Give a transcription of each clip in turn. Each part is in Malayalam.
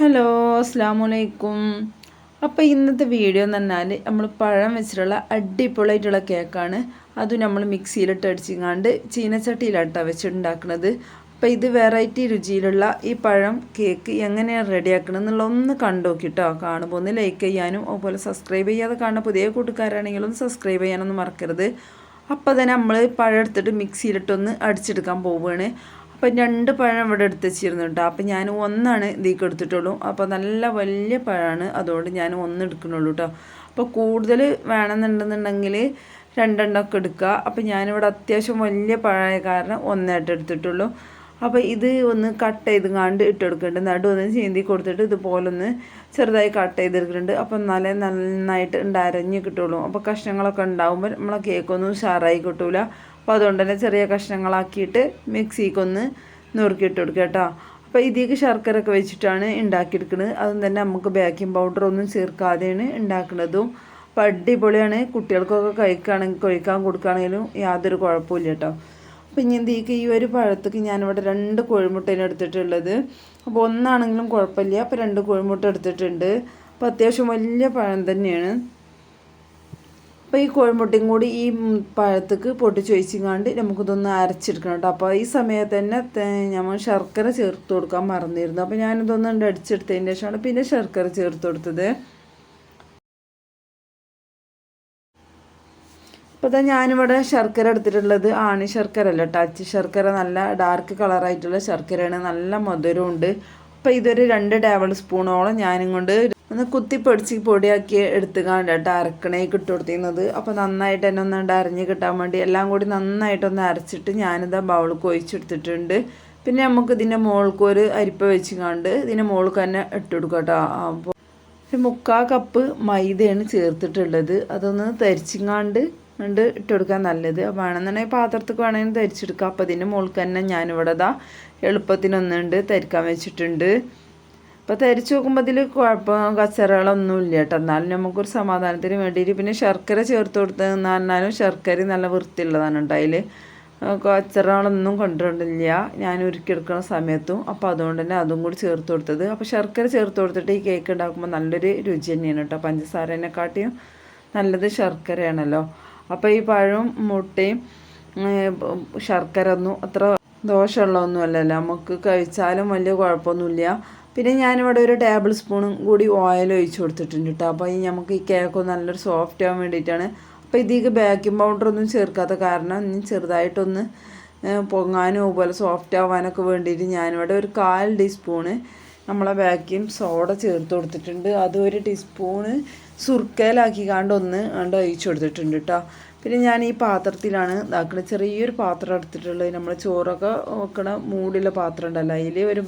ഹലോ അസ്സാം വലൈക്കും അപ്പോൾ ഇന്നത്തെ വീഡിയോ എന്ന് പറഞ്ഞാൽ നമ്മൾ പഴം വെച്ചിട്ടുള്ള അടിപൊളിയായിട്ടുള്ള കേക്കാണ്. അതും നമ്മൾ മിക്സിയിലിട്ട് അടിച്ചിങ്ങാണ്ട് ചീനച്ചട്ടിയിലാട്ടാണ് വെച്ചിട്ടുണ്ടാക്കുന്നത് അപ്പോൾ ഇത് വെറൈറ്റി രുചിയിലുള്ള ഈ പഴം കേക്ക് എങ്ങനെയാണ് റെഡിയാക്കണം എന്നുള്ള ഒന്ന് കണ്ടുനോക്കിട്ടോ. കാണുമ്പോൾ ഒന്ന് ലൈക്ക് ചെയ്യാനും അതുപോലെ സബ്സ്ക്രൈബ് ചെയ്യാതെ കാണുന്ന പുതിയ കൂട്ടുകാരാണെങ്കിലും സബ്സ്ക്രൈബ് ചെയ്യാനൊന്നും മറക്കരുത്. അപ്പോൾ തന്നെ നമ്മൾ പഴം എടുത്തിട്ട് മിക്സിയിലിട്ടൊന്ന് അടിച്ചെടുക്കാൻ പോവുകയാണ് അപ്പം രണ്ട് പഴം ഇവിടെ എടുത്ത് വെച്ചിരുന്നു കേട്ടോ. അപ്പം ഞാൻ ഒന്നാണ് ഇതിലേക്ക് എടുത്തിട്ടുള്ളൂ. അപ്പോൾ നല്ല വലിയ പഴമാണ്. അതുകൊണ്ട് ഞാൻ ഒന്ന് എടുക്കണുള്ളൂ കേട്ടോ. അപ്പോൾ കൂടുതൽ വേണമെന്നുണ്ടെന്നുണ്ടെങ്കിൽ രണ്ടെണ്ണമൊക്കെ എടുക്കുക. അപ്പം ഞാനിവിടെ അത്യാവശ്യം വലിയ പഴമായ കാരണം ഒന്നായിട്ട് എടുത്തിട്ടുള്ളൂ. അപ്പോൾ ഇത് ഒന്ന് കട്ട് ചെയ്ത് കാണ്ട് ഇട്ട് കൊടുക്കുന്നുണ്ട്. നടു ഒന്ന് ചീന്തി കൊടുത്തിട്ട് ഇതുപോലൊന്ന് ചെറുതായി കട്ട് ചെയ്തെടുക്കുന്നുണ്ട്. അപ്പം നല്ല നന്നായിട്ട് ഉണ്ടരഞ്ഞ് കിട്ടുള്ളൂ. അപ്പോൾ കഷ്ണങ്ങളൊക്കെ ഉണ്ടാകുമ്പോൾ നമ്മളെ കേക്കൊന്നും ഉഷാറായി കിട്ടൂല. അപ്പോൾ അതുകൊണ്ട് തന്നെ ചെറിയ കഷ്ണങ്ങളാക്കിയിട്ട് മിക്സിക്കൊന്ന് നുറുക്കിയിട്ട് കൊടുക്കുക കേട്ടോ. അപ്പോൾ ഇതിലേക്ക് ശർക്കര ഒക്കെ വെച്ചിട്ടാണ് ഉണ്ടാക്കിയെടുക്കുന്നത്. അതും തന്നെ നമുക്ക് ബേക്കിംഗ് പൗഡർ ഒന്നും ചേർക്കാതെയാണ് ഉണ്ടാക്കുന്നതും. അപ്പോൾ അടിപൊളിയാണ്. കുട്ടികൾക്കൊക്കെ കഴിക്കുകയാണെങ്കിൽ കഴിക്കാൻ കൊടുക്കുകയാണെങ്കിലും യാതൊരു കുഴപ്പമില്ല കേട്ടോ. അപ്പോൾ ഇനി എന്തൊക്കെ ഈ ഒരു പഴത്തേക്ക് ഞാനിവിടെ രണ്ട് കോഴിമുട്ടേനെ എടുത്തിട്ടുള്ളത്. അപ്പോൾ ഒന്നാണെങ്കിലും കുഴപ്പമില്ല. അപ്പോൾ രണ്ട് കോഴിമുട്ട എടുത്തിട്ടുണ്ട്. അപ്പോൾ അത്യാവശ്യം വലിയ പഴം തന്നെയാണ്. അപ്പോൾ ഈ കോഴിമുട്ടയും കൂടി ഈ പഴത്തേക്ക് പൊട്ടിച്ച് ഒഴിച്ചിങ്ങാണ്ട് നമുക്കിതൊന്ന് അരച്ചെടുക്കണം കേട്ടോ. അപ്പോൾ ഈ സമയത്ത് തന്നെ നമ്മൾ ശർക്കര ചേർത്ത് കൊടുക്കാൻ മറന്നിരുന്നു. അപ്പോൾ ഞാനിതൊന്ന് അടിച്ചെടുത്തതിന് ശേഷമാണ് പിന്നെ ശർക്കര ചേർത്ത് കൊടുത്തത്. അപ്പോൾ ഇതാ ഞാനിവിടെ ശർക്കര എടുത്തിട്ടുള്ളത് ആണി ശർക്കര അല്ല ടച്ച് ശർക്കര നല്ല ഡാർക്ക് കളറായിട്ടുള്ള ശർക്കരയാണ്. നല്ല മധുരമുണ്ട് അപ്പോൾ ഇതൊരു രണ്ട് ടേബിൾ സ്പൂണോളം ഞാനും കൊണ്ട് ഒന്ന് കുത്തിപ്പൊടിച്ച് പൊടിയാക്കി എടുത്തുകാണ്ട് കേട്ടോ അരക്കണേക്ക് ഇട്ട് കൊടുത്തിരുന്നത് അപ്പോൾ നന്നായിട്ട് തന്നെ ഒന്ന് അരഞ്ഞ് കിട്ടാൻ വേണ്ടി എല്ലാം കൂടി നന്നായിട്ടൊന്ന് അരച്ചിട്ട് ഞാനിത് ആ ബൗളിൽ കൊഴിച്ചെടുത്തിട്ടുണ്ട് പിന്നെ നമുക്ക് ഇതിന്റെ മുകൾക്ക് ഒരു അരിപ്പ വെച്ചുകാണ്ട് ഇതിന്റെ മുകൾക്ക് തന്നെ ഇട്ട് കൊടുക്കാം കേട്ടോ. അപ്പോൾ ഒരു മുക്കാൽ കപ്പ് മൈദയാണ് ചേർത്തിട്ടുള്ളത്. അതൊന്ന് തരിച്ചിങ്ങാണ്ട് ഉണ്ട് ഇട്ട് കൊടുക്കാൻ നല്ലത്. വേണമെന്നുണ്ടെങ്കിൽ പാത്രത്തിൽ വേണമെങ്കിൽ ധരിച്ചെടുക്കാം അപ്പോൾ ഇതിന്റെ മുകൾക്ക് തന്നെ ഞാനിവിടെ ഇതാ എളുപ്പത്തിനൊന്നുണ്ട് തരിക്കാൻ വെച്ചിട്ടുണ്ട്. അപ്പോൾ തരിച്ച് നോക്കുമ്പോൾ അതിൽ കുഴപ്പം കച്ചറകളൊന്നും ഇല്ല കേട്ടോ. എന്നാലും നമുക്കൊരു സമാധാനത്തിന് വേണ്ടിയിട്ട് പിന്നെ ശർക്കര ചേർത്ത് കൊടുത്ത് പറഞ്ഞാലും ശർക്കര നല്ല വൃത്തിയുള്ളതാണ് അതിൽ കച്ചറകളൊന്നും കൊണ്ടുവരില്ല ഞാൻ ഉരുക്കിയെടുക്കുന്ന സമയത്തും. അപ്പോൾ അതുകൊണ്ട് തന്നെ അതും കൂടി ചേർത്ത് കൊടുത്തത്. അപ്പോൾ ശർക്കര ചേർത്ത് കൊടുത്തിട്ട് ഈ കേക്ക് ഉണ്ടാക്കുമ്പോൾ നല്ലൊരു രുചി തന്നെയാണ് കേട്ടോ. പഞ്ചസാരേനെക്കാട്ടിയും നല്ലത് ശർക്കരയാണല്ലോ. അപ്പോൾ ഈ പഴവും മുട്ടയും ശർക്കര ഒന്നും അത്ര ദോഷമുള്ളതൊന്നും അല്ലല്ലോ. നമുക്ക് കഴിച്ചാലും വലിയ കുഴപ്പമൊന്നുമില്ല. പിന്നെ ഞാനിവിടെ ഒരു ടേബിൾ സ്പൂണും കൂടി ഓയിൽ ഒഴിച്ച് കൊടുത്തിട്ടുണ്ട് കേട്ടോ അപ്പോൾ ഈ നമുക്ക് ഈ കേക്ക് നല്ലൊരു സോഫ്റ്റ് ആവാൻ വേണ്ടിയിട്ടാണ്. അപ്പോൾ ഇതിലേക്ക് ബേക്കിംഗ് പൗഡർ ഒന്നും ചേർക്കാത്ത കാരണം ഇനി ചെറുതായിട്ടൊന്ന് പൊങ്ങാനും അതുപോലെ സോഫ്റ്റ് ആവാനൊക്കെ വേണ്ടിയിട്ട് ഞാനിവിടെ ഒരു കാൽ ടീസ്പൂണ് നമ്മളെ ബേക്കിംഗ് സോഡ ചേർത്ത് കൊടുത്തിട്ടുണ്ട്. അത് ഒരു ടീസ്പൂണ് സുർക്കയിലാക്കി കാണ്ട് ഒന്ന് കണ്ട് ഒഴിച്ചു കൊടുത്തിട്ടുണ്ട് കേട്ടോ പിന്നെ ഞാൻ ഈ പാത്രത്തിലാണ് ഇതാക്കുന്നത് ചെറിയൊരു പാത്രം എടുത്തിട്ടുള്ളത്. നമ്മൾ ചോറൊക്കെ വെക്കണ മൂടിയുള്ള പാത്രം ഉണ്ടല്ലോ അതിൽ ഒരു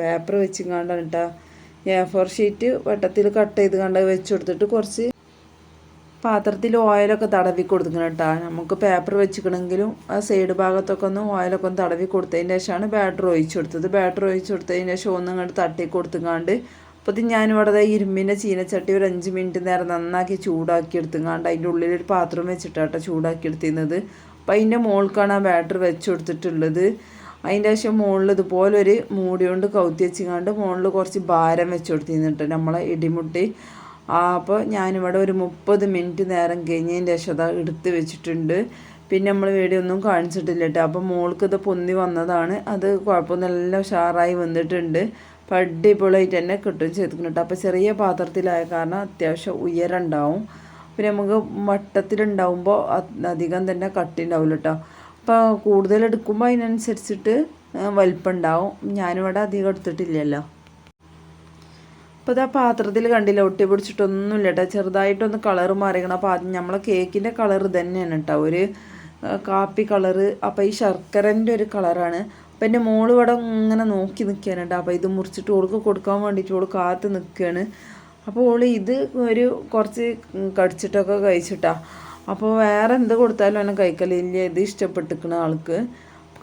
പേപ്പർ വെച്ച് കണ്ടാണ് കേട്ടോ എ ഫോർ ഷീറ്റ് വട്ടത്തിൽ കട്ട് ചെയ്ത് കണ്ട് വെച്ച് കൊടുത്തിട്ട് കുറച്ച് പാത്രത്തിൽ ഓയിലൊക്കെ തടവി കൊടുക്കണം കേട്ടോ നമുക്ക് പേപ്പർ വെച്ചിക്കണമെങ്കിലും ആ സൈഡ് ഭാഗത്തൊക്കെ ഒന്ന് ഓയിലൊക്കെ ഒന്ന് തടവി കൊടുത്തതിന് ശേഷമാണ് ബാറ്റർ ഒഴിച്ചു കൊടുത്തത്. ബാറ്റർ ഒഴിച്ചു കൊടുത്തതിന് ശേഷം ഒന്നും കണ്ട് തട്ടി കൊടുത്തുങ്ങാണ്ട് അപ്പോൾ ഇത് ഞാനിവിടെ ഇരുമ്പിന്റെ ചീനച്ചട്ടി ഒരു അഞ്ച് മിനിറ്റ് നേരം നന്നാക്കി ചൂടാക്കി എടുത്തുങ്ങാണ്ട് അതിന്റെ ഉള്ളിൽ ഒരു പാത്രം വെച്ചിട്ടാട്ടോ ചൂടാക്കി എടുത്തിരുന്നത് അപ്പോൾ അതിന്റെ മുകൾക്കാണ് ആ ബാറ്റർ വെച്ച് കൊടുത്തിട്ടുള്ളത് അതിന്റെ ശേഷം മുകളിൽ ഇതുപോലെ ഒരു മൂടി കൊണ്ട് കൗത്തി വെച്ചിങ്ങാണ്ട് മുകളിൽ കുറച്ച് ഭാരം വെച്ച് കൊടുത്തിരുന്നിട്ട് നമ്മളെ ഇടിമുട്ടി. അപ്പോൾ ഞാനിവിടെ ഒരു മുപ്പത് മിനിറ്റ് നേരം കഴിഞ്ഞതിന്റെ ശേഷം അതാ എടുത്ത് വെച്ചിട്ടുണ്ട്. പിന്നെ നമ്മൾ വീഡിയോ ഒന്നും കാണിച്ചിട്ടില്ല കേട്ടോ അപ്പോൾ മോൾക്ക് ഇത് പൊന്തി വന്നതാണ്. അത് കുഴപ്പമൊന്നും നല്ല ഉഷാറായി വന്നിട്ടുണ്ട്. അടിപൊളിയായിട്ട് തന്നെ കിട്ടും ചെയ്തിട്ടുണ്ട് അപ്പോൾ ചെറിയ പാത്രത്തിലായ കാരണം അത്യാവശ്യം ഉയരണ്ടാവും പിന്നെ നമുക്ക് വട്ടത്തിലുണ്ടാവുമ്പോൾ അധികം തന്നെ കട്ടി ഉണ്ടാവില്ല കേട്ടോ. അപ്പോൾ കൂടുതൽ എടുക്കുമ്പോൾ അതിനനുസരിച്ചിട്ട് വലിപ്പം ഉണ്ടാവും ഞാനിവിടെ അധികം എടുത്തിട്ടില്ലല്ലോ. അപ്പോൾ ഇതാ പാത്രത്തിൽ കണ്ടില്ല ഒട്ടി പിടിച്ചിട്ടൊന്നുമില്ല കേട്ടോ. ചെറുതായിട്ടൊന്ന് കളർ മാറിക്കണം അപ്പോൾ ആദ്യം നമ്മളെ കേക്കിന്റെ കളർ തന്നെയാണ് കേട്ടോ. ഒരു കാപ്പി കളറ്. അപ്പോൾ ഈ ശർക്കരന്റെ ഒരു കളറാണ്. അപ്പം എന്റെ മോൾ ഇവിടെ ഇങ്ങനെ നോക്കി നിൽക്കുകയാണ് കേട്ടോ അപ്പോൾ ഇത് മുറിച്ചിട്ട് ഓൾക്ക് കൊടുക്കാൻ വേണ്ടിയിട്ട് ഓൾ കാത്ത് നിൽക്കുകയാണ് അപ്പോൾ ഓൾ ഇത് ഒരു കുറച്ച് കടിച്ചിട്ടൊക്കെ കഴിച്ചിട്ടാ. അപ്പോൾ വേറെ എന്ത് കൊടുത്താലും എന്നെ കഴിക്കലില്ല ഇത് ഇഷ്ടപ്പെട്ടിരിക്കുന്ന ആൾക്ക്.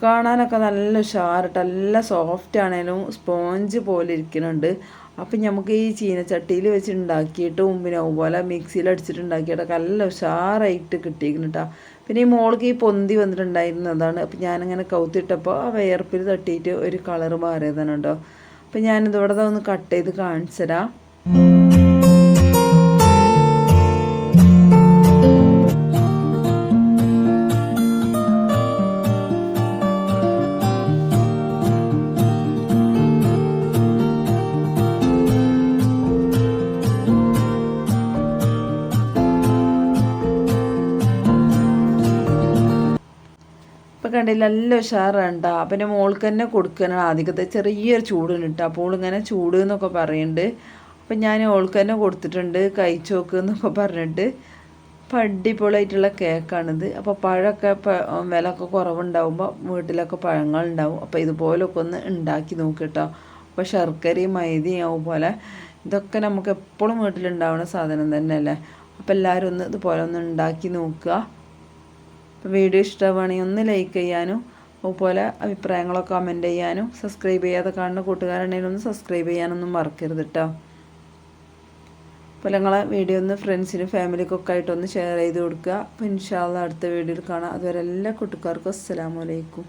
കാണാനൊക്കെ നല്ല ഉഷാറിട്ട് നല്ല സോഫ്റ്റ് ആണേലും സ്പോഞ്ച് പോലെ ഇരിക്കുന്നുണ്ട് അപ്പം നമുക്ക് ഈ ചീനച്ചട്ടിയിൽ വെച്ച് ഉണ്ടാക്കിയിട്ടും പിന്നെ അതുപോലെ മിക്സിയിൽ അടിച്ചിട്ട് ഉണ്ടാക്കിയിട്ടൊക്കെ നല്ല ഉഷാറായിട്ട് കിട്ടിയിരിക്കുന്നു കേട്ടോ പിന്നെ ഈ മോൾക്ക് ഈ പൊന്തി വന്നിട്ടുണ്ടായിരുന്നതാണ് അപ്പം ഞാനിങ്ങനെ കൗത്തിട്ടപ്പോൾ ആ വയർപ്പിൽ തട്ടിയിട്ട് ഒരു കളർ മാറിയതാണ് കേട്ടോ. അപ്പം ഞാനിത് ഇവിടെ ഒന്ന് കട്ട് ചെയ്ത് കാണിച്ചു തരാം കണ്ടില്ല നല്ല ഉഷാറുണ്ട. അപ്പം മോൾക്ക് തന്നെ കൊടുക്കണം ആദ്യത്തെ ചെറിയൊരു ചൂടിന് അപ്പോൾ ഇങ്ങനെ ചൂട് എന്നൊക്കെ പറയുന്നുണ്ട് അപ്പം ഞാൻ ഓൾക്ക് തന്നെ കൊടുത്തിട്ടുണ്ട് കഴിച്ചു നോക്ക് എന്നൊക്കെ പറഞ്ഞിട്ട്. അപ്പം അടിപൊളിയായിട്ടുള്ള കേക്കാണിത്. അപ്പോൾ പഴമൊക്കെ വിലയൊക്കെ കുറവുണ്ടാവുമ്പോൾ വീട്ടിലൊക്കെ പഴങ്ങളുണ്ടാവും. അപ്പോൾ ഇതുപോലൊക്കെ ഒന്ന് ഉണ്ടാക്കി നോക്ക് കേട്ടോ അപ്പോൾ ശർക്കരയും മൈദയും ആവും പോലെ. ഇതൊക്കെ നമുക്ക് എപ്പോഴും വീട്ടിലുണ്ടാവുന്ന സാധനം തന്നെയല്ലേ? അപ്പോൾ എല്ലാവരും ഒന്ന് ഇതുപോലെ ഒന്ന് ഉണ്ടാക്കി നോക്കുക. അപ്പോൾ വീഡിയോ ഇഷ്ടമാണെങ്കിൽ ഒന്ന് ലൈക്ക് ചെയ്യാനും അതുപോലെ അഭിപ്രായങ്ങളൊക്കെ കമന്റ് ചെയ്യാനും സബ്സ്ക്രൈബ് ചെയ്യാതെ കാണുന്ന കൂട്ടുകാരുണ്ടെങ്കിലും ഒന്ന് സബ്സ്ക്രൈബ് ചെയ്യാനൊന്നും മറക്കരുത് കേട്ടോ അപ്പോൾ നിങ്ങളെ വീഡിയോ ഒന്ന് ഫ്രണ്ട്സിനും ഫാമിലിക്കൊക്കെ ആയിട്ടൊന്ന് ഷെയർ ചെയ്ത് കൊടുക്കുക. അപ്പോൾ ഇൻഷാല്ല അടുത്ത വീഡിയോയിൽ കാണാം. അതുവരെ എല്ലാ കൂട്ടുകാർക്കും അസ്സലാമലൈക്കും